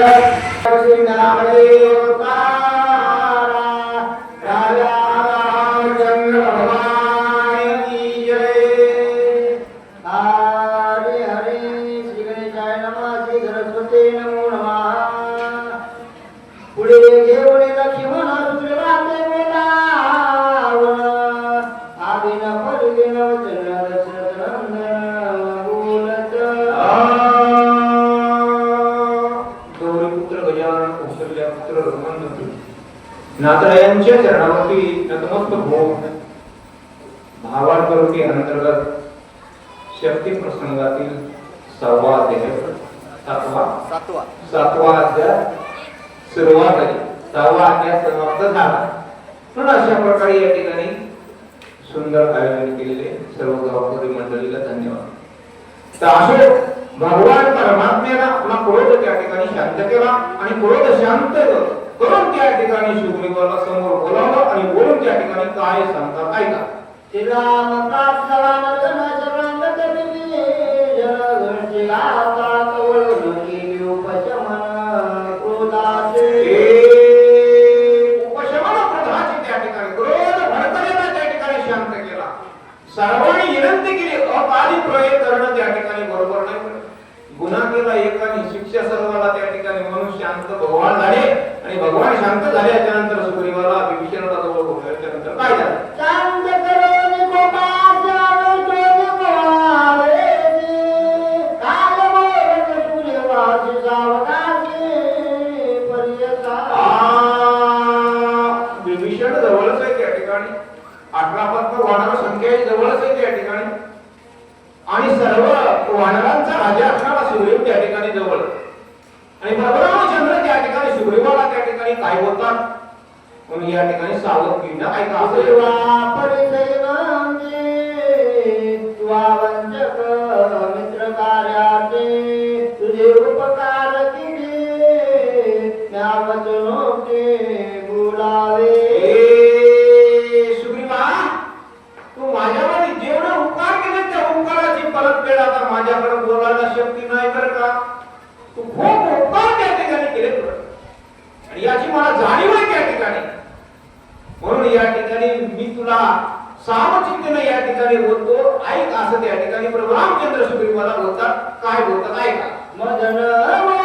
श्री नामदेव नाथरायांच्या चरणावरती नतमस्तक होऊन भावार्थरूपी अंतर्गत शक्ती प्रसंगातील सहावा अध्याय सातवा. सातवा. सातवा अध्याय सुरुवात झाली सहावा अध्याय समाप्त झाला. पण अशा प्रकारे या ठिकाणी सुंदर आयोजन केलेले सर्व गावकरी मंडळीला धन्यवाद. तर भगवान परमात्म्याला आपला क्रोध त्या ठिकाणी शांत केला आणि क्रोध शांत करून त्या ठिकाणी सुग्रीवाला समोर बोलावलं आणि बोलून त्या ठिकाणी काय सांगतात ऐका सर्वांनी विनंती केली अपादी प्रयोग करणं त्या ठिकाणी बरोबर नाही. गुन्हा केला एकाने शिक्षा सर्वाला त्या ठिकाणी म्हणून शांत भगवान झाले. ठिकाणी मी तुला सामचित्तेने या ठिकाणी बोलतो. ऐक असं त्या ठिकाणी प्रभू रामचंद्र सुग्रीवाला बोलतात. काय बोलतात? ऐका. मदन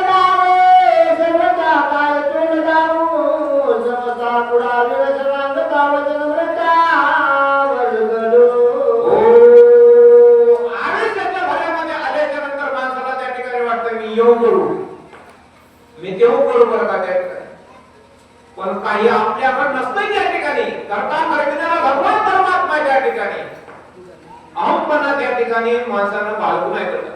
पण आपल्याकडे नसतं त्या ठिकाणी. करता करण्याला भगवान परमात्मा त्या ठिकाणी. अहमपणा त्या ठिकाणी माणसानं बाळगू नाही करत.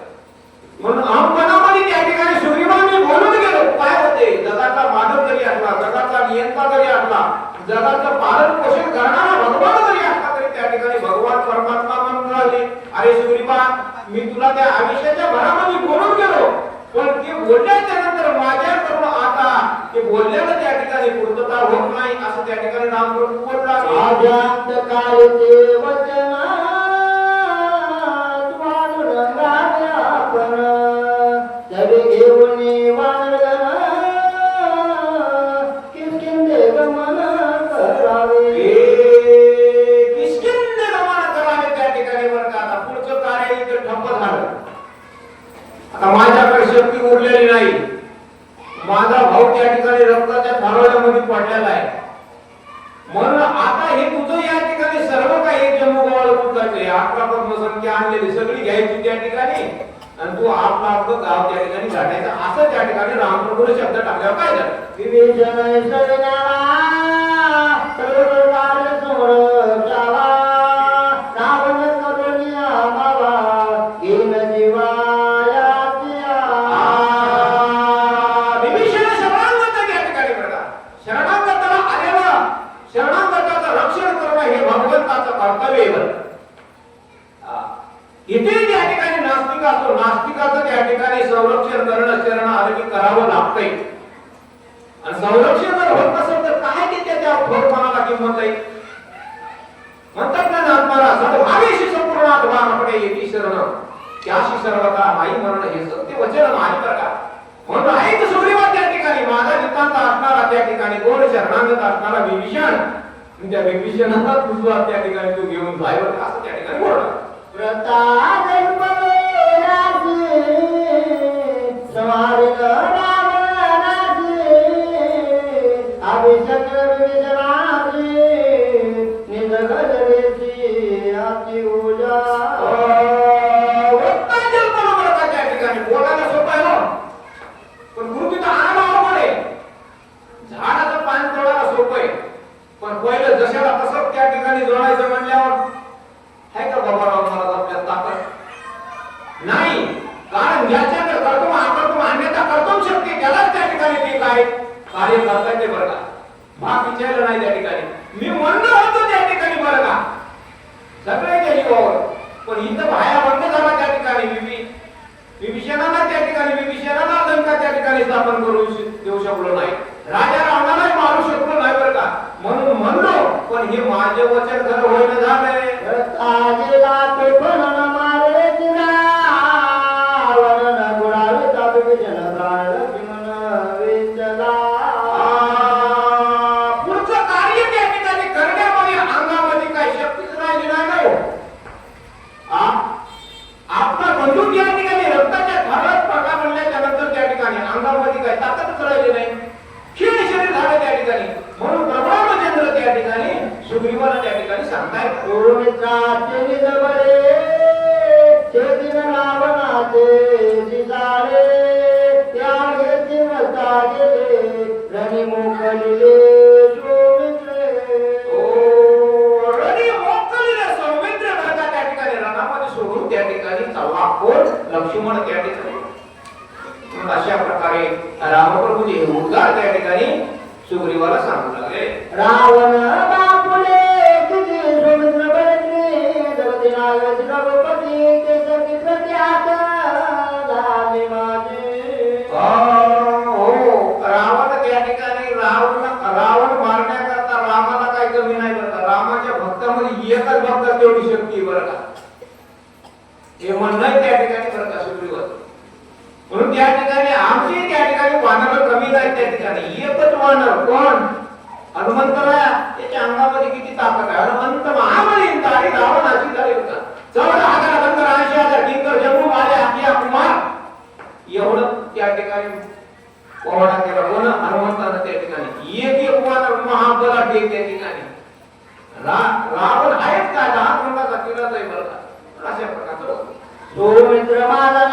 म्हणून अहमपणामध्ये त्या ठिकाणी सूर्यमान मी बोलून गेलो. काय होते? जगाचा मानव जरी असला जगाचा नियंता जरी असला जगाचं पालन पोषण करणारा भगवान जरी असला तरी त्या ठिकाणी भगवान परमात्मा म्हणून राहिले. अरे सुग्रीवा मी तुला त्या आयुष्याच्या भरामध्ये बोलून गेलो. पण ते बोलल्याच्या नंतर माझ्याकडून आता ते बोलल्यानं त्याची पूर्तता होत नाही असं त्या ठिकाणी नामप्रभू बोलला आद्यांत रक्षण करणं हे भगवंताचं कर्तव्य आहे इथे त्या ठिकाणी नास्तिक असतो नास्तिकाचं त्या ठिकाणी संरक्षण करणं शरण आरोग्य करावं लागतंय. आणि संरक्षण जर होत नसेल तर काय ते त्या थोरपणाला किंमत आहे? म्हणतात ना आत्माला सद्भावेशी संपूर्ण आत्माकडे येते शरण. त्याशी सर्वता नाही मरण हे सत्य वचन माहीत का? म्हणून आहे सुग्रीवा त्या ठिकाणी माझा नितांत असणारा त्या ठिकाणी कोण शरणागत असणारा विभीषण आणि त्या विभीषणाचा तुझा त्या ठिकाणी तू घेऊन जाय असं त्या ठिकाणी बोलला व्रता जन्मले अभिषेक आपण लक्ष्मण त्या ठिकाणी. अशा प्रकारे रामप्रभूजी उद्गार त्या ठिकाणी सुग्रीवाला सांगू लागले. रावण वानर त्या ठिकाणी एकच वानर कोण? हनुमंतराया त्याच्या अंगामध्ये किती ताकद आहे? हनुमंत महाबली तारी रावणाची झाली होता. चौदा हजार नंतर ऐंशी हजार किंकर जम्मू आले. आपल्या कुमार. एवढं त्या ठिकाणी पोवाडा केला. कोण? हनुमंतानं त्या ठिकाणी. एक एक वानर महाबलाढ्य त्या ठिकाणी. रावण आहेत का लहान मुलाचा किल्लाच आहे बरं का? अशा प्रकारचं होतं. सुमित्र माझा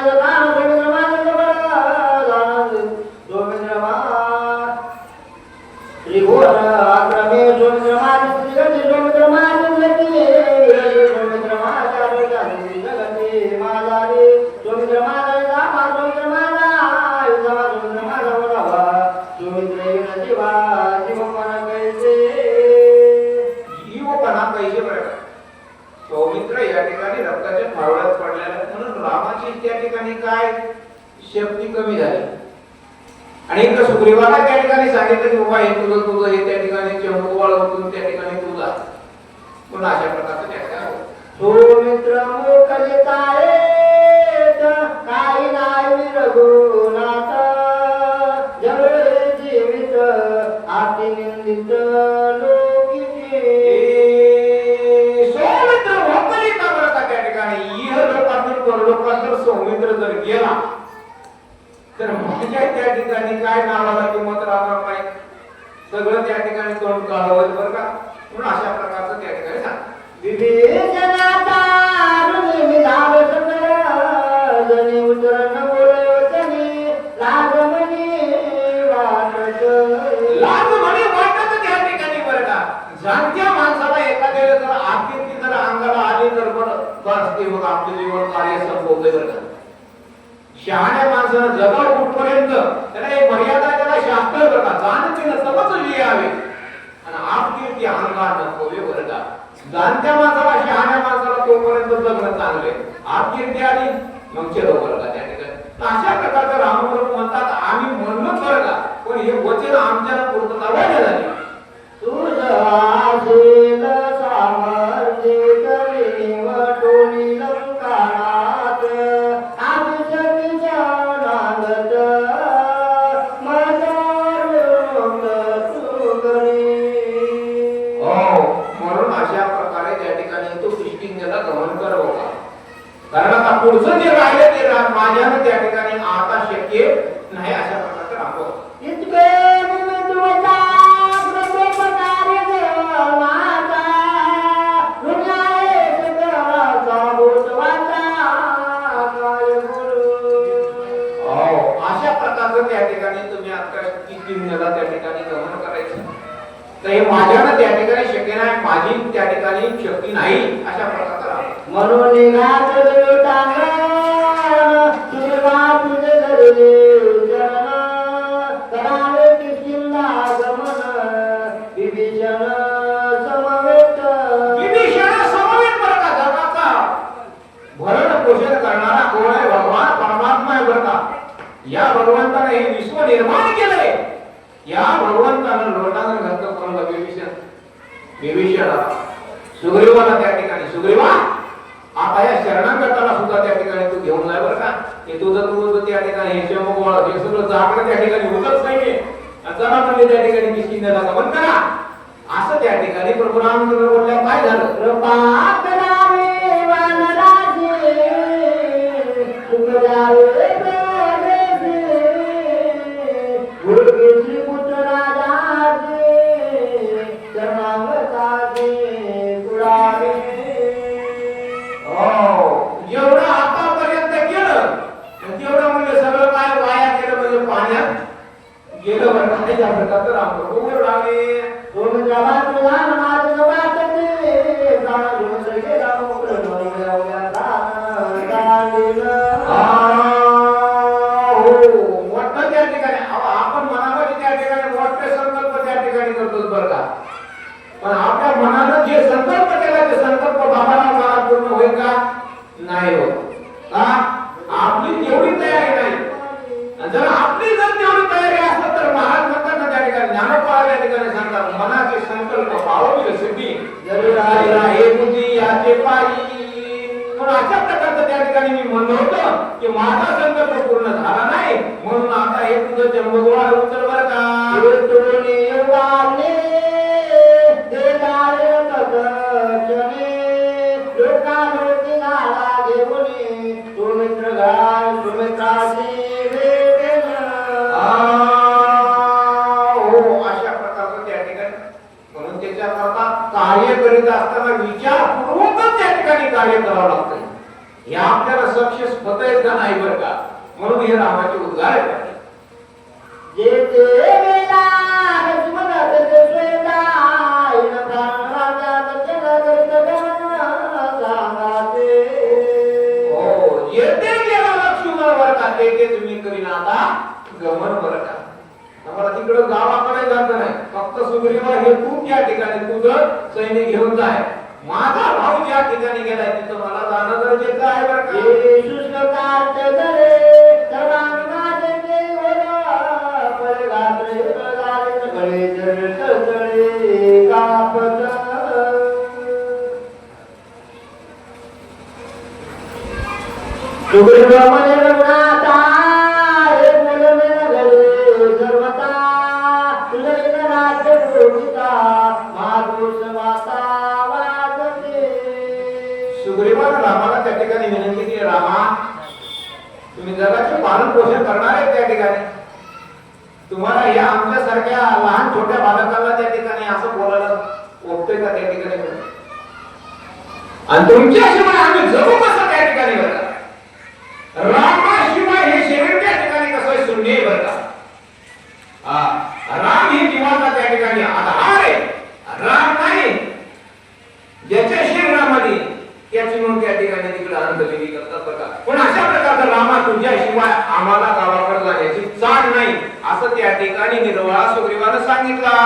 आणि त्या ठिकाणी काय शक्ती कमी झाली? आणि एकदा सुग्रीवाला त्या ठिकाणी सांगितलं की बाबा हे तुझं तुझं हे त्या ठिकाणी चंपू वाळवून त्या ठिकाणी तुझा पण अशा प्रकारचं त्या ठिकाणी त्या ठिकाणी काय नावाला किंमत राहणार नाही. सगळं त्या ठिकाणी तोंड काढावं बरं का? म्हणून अशा प्रकारचं त्या ठिकाणी सांग जाणत्या माणसाला एखाद्याला जर आकृती जर अंगाला आली तर बस ते मग आपलं जीवन कार्य संपवते बरं का? शहाण्या माणसानं जगाव कुठपर्यंत त्याला एक मर्यादा आहे, त्याला शास्त्र बरं का जाणते ना समज लिहावे आणि आपली अहंकार नकोवे बरं का जाणत्या माणसाला शहाण्या माणसाला तोपर्यंत जगणं चांगले. आपली आली मग चलो बरं का त्या ठिकाणी. अशा प्रकारचं रामप्रभू म्हणतात आम्ही म्हणलो बरं का पण हे वचन आमच्या पूर्तता व्हायला झाली. तुझ जर आपली जर तेवढी तयारी असत तर महाराज म्हणतात ना त्या ठिकाणी ज्ञानोबा त्या ठिकाणी सांगतात मनाचे संकल्प पावले सिद्धी. जरूर राहिला बुद्धी याचे पायी. म्हणून अशा प्रकारचं त्या ठिकाणी मी म्हणलं होतं की माझा संकल्प पूर्ण झाला नाही. म्हणून आता हे तुझं जन्मगोळा उत्तर बरं का? कार्य करावं लागतं. हे आपल्याला सक्सेस होता येत नाही बरं का? म्हणून हे रामाचे उद्गार गमन सांगाते. हो का? आम्हाला तिकडं गावाकडे जायचं नाही. फक्त सुग्रीवा हे तू त्या ठिकाणी तुझं सैनिक घेऊन जाय माझा भाऊ ज्या ठिकाणी गेलाय तिथं मला जाणं गरजेचं आहे बरं का सर्वांगाचे परगात्रे सगळे जळ कापत. तुमच्या तुमच्याशिवाय आम्ही जगू कसं त्या ठिकाणी बरं? रामाशिवाय हे शरीर त्या ठिकाणी कसं शून्य आहे बरं राम ही जीवाचा त्या ठिकाणी आधार आहे. राम नाही. ज्याच्या शरीरामध्ये त्याची म्हणून त्या ठिकाणी तिकडे अंतविधी करतात बघा पण अशा प्रकारचा रामा तुझ्याशिवाय आम्हाला गावाकडे जाण्याची चाड नाही असं त्या ठिकाणी निर्वाळा सुग्रीवानं सांगितला.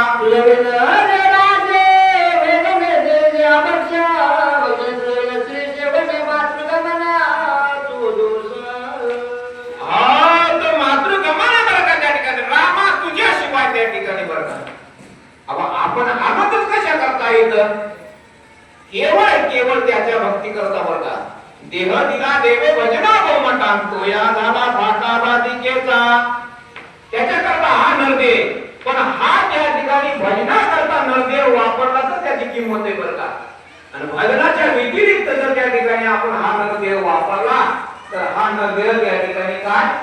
कशा करता येतं? केवळ केवळ त्याच्या भक्ती करता बरं देह दिला देवे भजना हो बहुमटान आणतो या झाला फाटा त्याच्या करता हा नरदेव. पण हा त्या ठिकाणी भजना करता नरदेव वापरला तर त्याची किंमत आहे बरं का. आणि भजनाच्या व्यतिरिक्त जर त्या ठिकाणी आपण हा नरदेव वापरला तर हा नरदेव त्या ठिकाणी काय?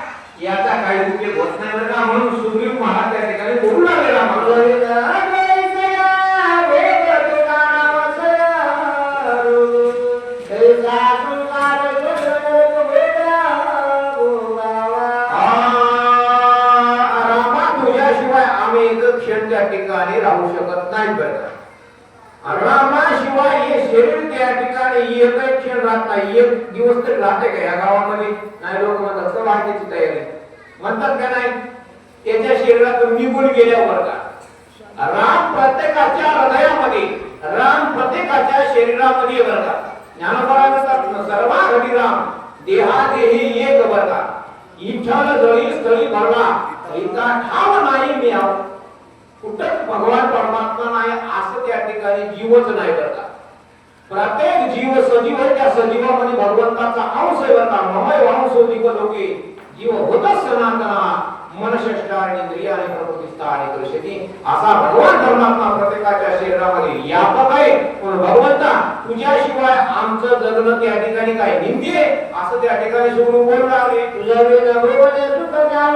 याचा काही उपयोग होत नाही बरं का. म्हणून सुग्रीव महाराज त्या ठिकाणी बोलू लागले. भगवान परमात्मा नाही असं त्या ठिकाणी जीवच नाही करता प्रत्येक जीव सजीव आहे त्या सजीवामध्ये भगवंताचा अंश आहे बरं ममय अंश जीव लोके. जीव होतच सनातना मनशष्टार इंद्रिया आणि प्रकृतीस्था आणि दर्शनी असा भगवान परमात्मा प्रत्येकाच्या शरीरामध्ये व्यापक आहे. पण भगवंता तुझ्याशिवाय आमचं जगणं त्या ठिकाणी काय निंदी आहे? असं त्या ठिकाणी सुरू बोलून लागले तुझ्या विना भुवने सुख ज्ञान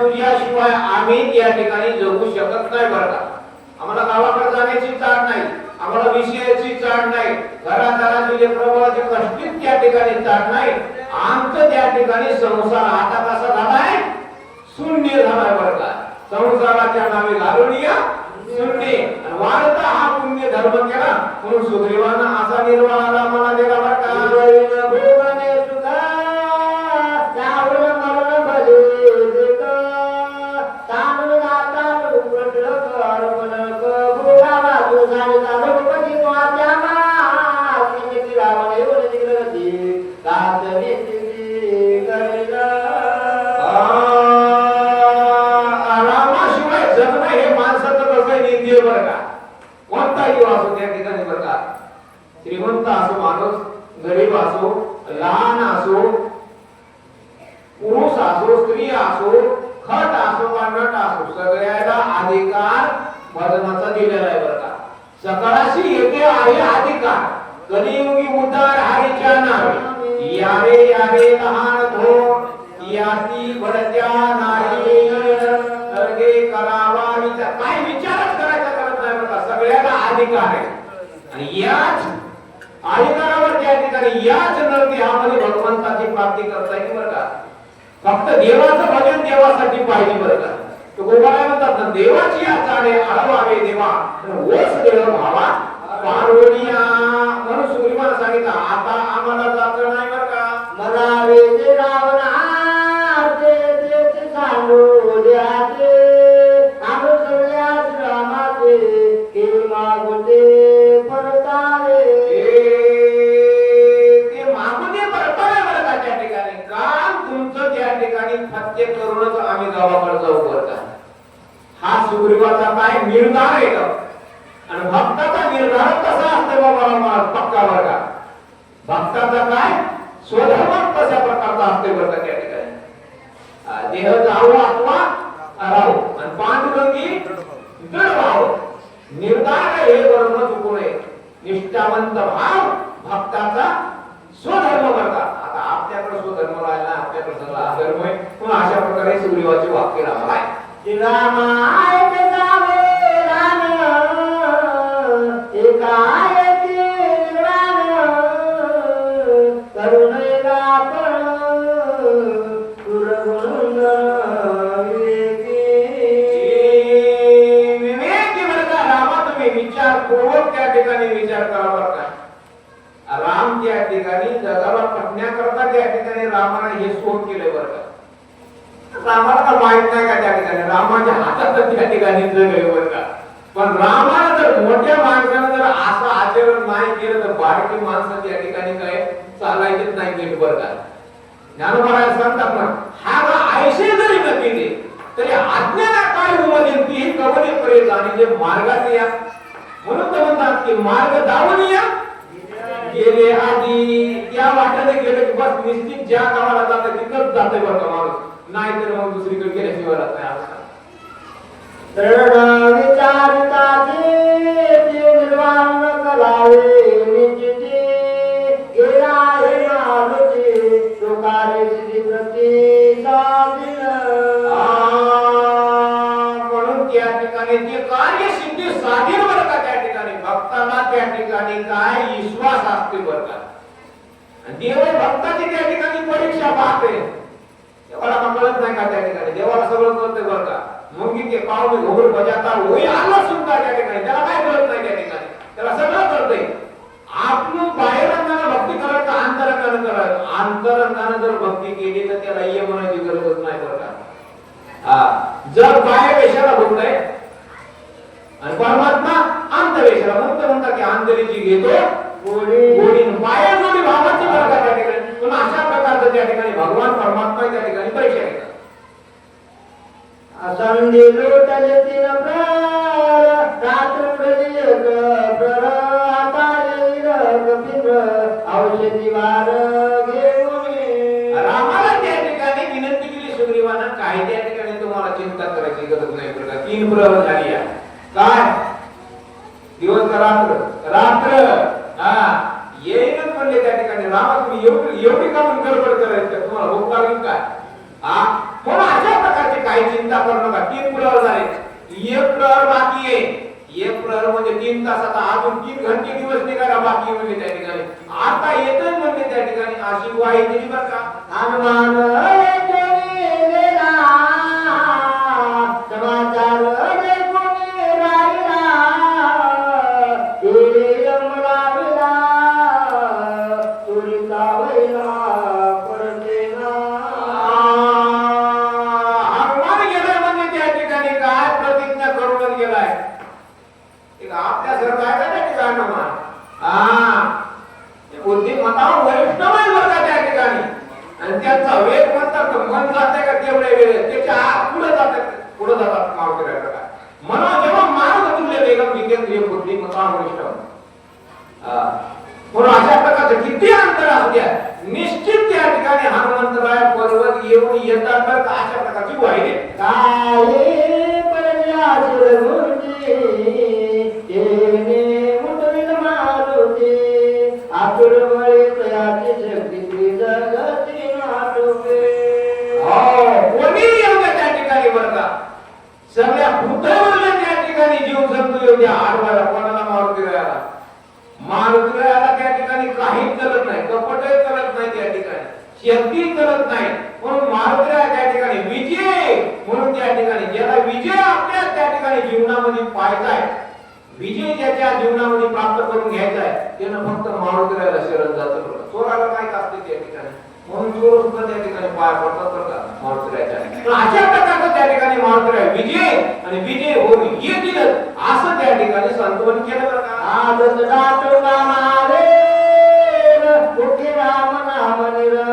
तुझ्याशिवाय आम्ही या ठिकाणी जगू शकत नाही बरं का. आम्हाला गावाकडे जाण्याची चाड नाही आम्हाला विषयाची चाड नाही घरादाराची जे प्रबळाची कष्टीत त्या ठिकाणी चाड नाही. आमचं त्या ठिकाणी संसार आता कसा झालाय? शून्य झालाय बरं का. संसाराच्या नावे घालून या. शून्य आणि वाढता हा पुण्य धर्म केला म्हणून सुग्रीवानं असा निर्वाह आला मला दिला पुरुष असो स्त्री असो खट असो का नट असो सगळ्याला अधिकार भजनाचा दिलेला आहे बरं का. सकाळशी येते आहे अधिकार. कलियुगी उद्धार हरीच्या नावे. यारे यारे लहान थोर याती भडत्या नाही सर्गे करावा विचार काय विचारच करायचा करत नाही बरं का. सगळ्याला अधिकार आहे. आणि याच अधिकारावर त्या ठिकाणी याच नरदेहामध्ये भगवंताची प्राप्ती करता येईल बरं का? फक्त देवाचं भजन देवासाठी पाहिजे बरं का? तो गोपाला म्हणतात ना देवाची या चाडे आळवावे देवा ओस देव भावा पार्वणिया म्हणून सुग्रीवानं सांगितलं आता आम्हाला जात नाही बरं का? मला वेदे रावण आते ते सांडू द्याते अनुसर्यास रामाचे के मागुते परतावे ते- ते मागून ये परतावे बरं का त्या ठिकाणी काम तुमचं त्या ठिकाणी फत्य करूनच आम्ही गावाकडे जाऊ बरं का हा सुग्रीवाचा काय निर्धार आहे का आणि भक्ताचा निर्धार कसा असतो बाबा मला पक्का बरं का भक्ताचा काय स्वधर्म कशा प्रकारचा असते बरं का त्या ठिकाणी आ, देह जाऊ अथवा राहू आणि पांडुरंगी दृढ भाव निर्धार हे वर्ण चुकू नये निष्ठावंत भाव भक्ताचा स्वधर्म करतात आता आपल्याकडे स्वधर्म राहिला आपल्याकडे सगळा अधर्म आहे म्हणून अशा प्रकारे सुग्रीवाचे वाक्य राम आहे. राम राम त्या ठिकाणी जगाला पटण्याकरता त्या ठिकाणी रामाने हे सोड केले बरं का. रामाला तर माहीत नाही का त्या ठिकाणी. रामाच्या हातात तर त्या ठिकाणी जग का? पण रामाला जर मोठ्या माणसानं जर असं आचरण नाही केलं तर बारकी माणसं त्या ठिकाणी काय चालायचीच नाही नीट बरं का? ज्ञानोबा सांगतात ना हा गा आयशे जरी न केले तरी आज्ञाला काय उमदेल ती? ही कवले पर्यंत आणि जे मार्गात या? म्हणून तर म्हणतात की मार्ग दावून या? गेले आधी. त्या वाट्याने गेले की बस निश्चित ज्या गावाला जातं तिथंच जाते बरं का माणूस? नाही तर मग दुसरीकडे गेल्याशिवाय राहत नाही असं. दृढ विचारिताचे निर्वाण कलावे निश्चिती गेला हे मारुती तुकारे श्री प्रती म्हणून त्या ठिकाणी जे कार्य सिद्धी साधील बरं का त्या ठिकाणी भक्ताला त्या ठिकाणी काय विश्वास असते बरं का? देव भक्ताची त्या ठिकाणी परीक्षा पाहते. देवाला कळत नाही का त्या ठिकाणी? देवाला सगळं कळतंय बरं का? मग ते पाहुणे घोगड बजाता होई आलं सुद्धा त्या ठिकाणी. त्याला काय कळत नाही त्या ठिकाणी? त्याला सगळं कळतंय. आपण बाहेरंगानं भक्ती करायचं अंतरंगानं करायचं. अंतरंगानं जर भक्ती केली तर त्याला ये म्हणायची गरजच नाही बरं का? हा. जर बाह्य वेशाला भोगलाय आणि परमात्मा अंतवेशाला मुक्त म्हणतात की अंतरीची घेतो गोडी गोडी बाह्य जोडी भावाची बरं का त्या ठिकाणी? पण अशा प्रकारचं त्या ठिकाणी भगवान परमात्मा त्या ठिकाणी परीक्षा घेतात औषधी वार रामाला त्या ठिकाणी विनंती केली सुग्रीवानं त्या ठिकाणी तुम्हाला चिंता करायची गरज नाही बरं का? तीन प्रहर झाली आहे. काय? दिवस रात्र? रात्र. हा. येईनच म्हणले त्या ठिकाणी. रामा तुम्ही एवढी एवढी का म्हणून गडबड करायचं? तुम्हाला भूक लागेल काय हा. म्हणून अशा काही चिंता करू नका. तीन प्रहर झाले. एक प्रहर बाकी आहे. एक प्रहर म्हणजे तीन तासाचा अजून तीन घंटे दिवस निघाला बाकी म्हणजे त्या ठिकाणी. आता येतच म्हणजे त्या ठिकाणी. अशी वाई दिली बरं का? हनुमान. करूनच एक आपल्यासारखं आहे त्या ठिकाणी हा. त्या ठिकाणी. आणि त्यांचा वेग म्हणतात मन जाते का तेवढे वेळ त्याच्या पुढे जातात पुढे जातात जेव्हा मार्ग वेगम विकेंद्रिय वैष्णव? म्हणून अशा प्रकारचे किती अंतर निश्चित त्या ठिकाणी हनुमंतराय पर्वत येऊन येतात तर अशा प्रकारची वाईट सगळ्या भूतावर त्या ठिकाणी जीव जंतू येऊ द्या आडवायला कोणाला मारुती राहायला मारुती राहायला त्या ठिकाणी काहीच करत नाही कपटही करत नाही त्या ठिकाणी शक्ती करत नाही म्हणून मारुती राया त्या ठिकाणी विजय म्हणून त्या ठिकाणी ज्याला विजय आपल्या त्या ठिकाणी जीवनामध्ये पाहायचा आहे त्याच्या जीवनामध्ये प्राप्त करून घ्यायचा आहे त्यानं फक्त मारुती शरण जातं चोराला काय असते त्या ठिकाणी? म्हणून चोर सुद्धा त्या ठिकाणी पाय पडतात बरं का मारुती अशा प्रकारचं त्या ठिकाणी मारुती विजय आणि विजय होऊन येतील असं त्या ठिकाणी सांत्वन केलं बरं का. आजच दाटू नामारे, मुठी राम नाम निरा